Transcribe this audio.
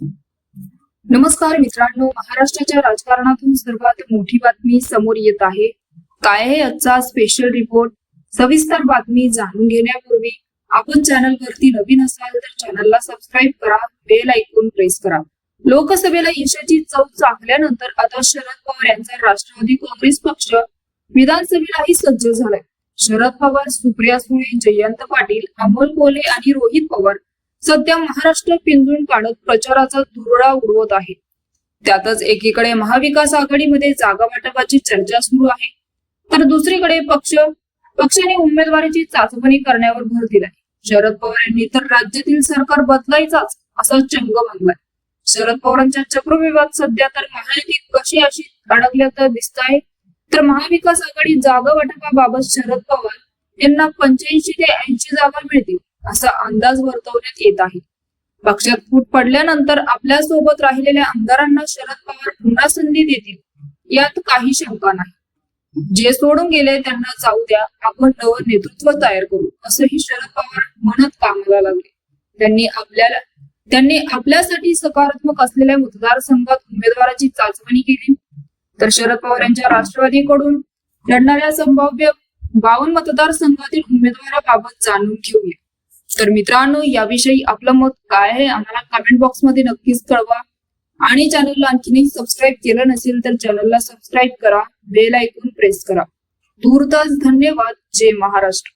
नमस्कार मित्रांनो महाराष्ट्राच्या राजकारणातून सर्वात मोठी बातमी समोर येत आहे. काय आहे आजचा स्पेशल रिपोर्ट सविस्तर बातमी जाणून घेण्यापूर्वी आपण चॅनल वरती नवीन असाल तर चॅनलला सबस्क्राईब करा बेल ऐकून प्रेस करा. लोकसभेला यशाची चव चाकल्यानंतर आता शरद पवार यांचा राष्ट्रवादी काँग्रेस पक्ष विधानसभेलाही सज्ज झालाय. शरद पवार सुप्रिया सुळे जयंत पाटील अमोल कोले आणि रोहित पवार सध्या महाराष्ट्र पिंजून काढत प्रचाराचा धुरळा उडवत आहे. त्यातच एकीकडे महाविकास आघाडीमध्ये जागा वाटपाची चर्चा सुरू आहे. तर दुसरीकडे पक्ष पक्षाने उमेदवारीची चाचपणी करण्यावर भर दिलाय. शरद पवार यांनी तर राज्यातील सरकार बदलायचाच असा चंग बांधलाय शरद पवारांच्या चक्रव्यूहात सध्या तर महायुतीत कशी अशी अडकल्याचं दिसत आहे तर महाविकास आघाडी जागा वाटपाबाबत शरद पवार यांना पंच्याऐंशी ते ऐंशी जागा मिळतील. असा अंदाज वर्तवण्यात येत आहे. पक्षात फूट पडल्यानंतर आपल्यासोबत राहिलेल्या आमदारांना शरद पवार पुन्हा संधी देतील यात काही शंका नाही. जे सोडून गेले त्यांना जाऊ द्या आपण नवं नेतृत्व तयार करू असंही शरद पवार म्हणत कामाला लागले. त्यांनी आपल्याला त्यांनी आपल्यासाठी सकारात्मक असलेल्या मतदारसंघात उमेदवाराची चाचपणी केली. तर शरद पवार यांच्या राष्ट्रवादीकडून लढणाऱ्या संभाव्य बावन मतदारसंघातील उमेदवाराबाबत जाणून घेऊया. तर मित्रांनो याविषयी आपलं मत काय आहे आम्हाला कमेंट बॉक्समध्ये नक्कीच कळवा. आणि चॅनलला आणखीनही सबस्क्राईब केलं नसेल तर चॅनलला सबस्क्राईब करा बेल ऐकून प्रेस करा. तूर्तास धन्यवाद. जय महाराष्ट्र.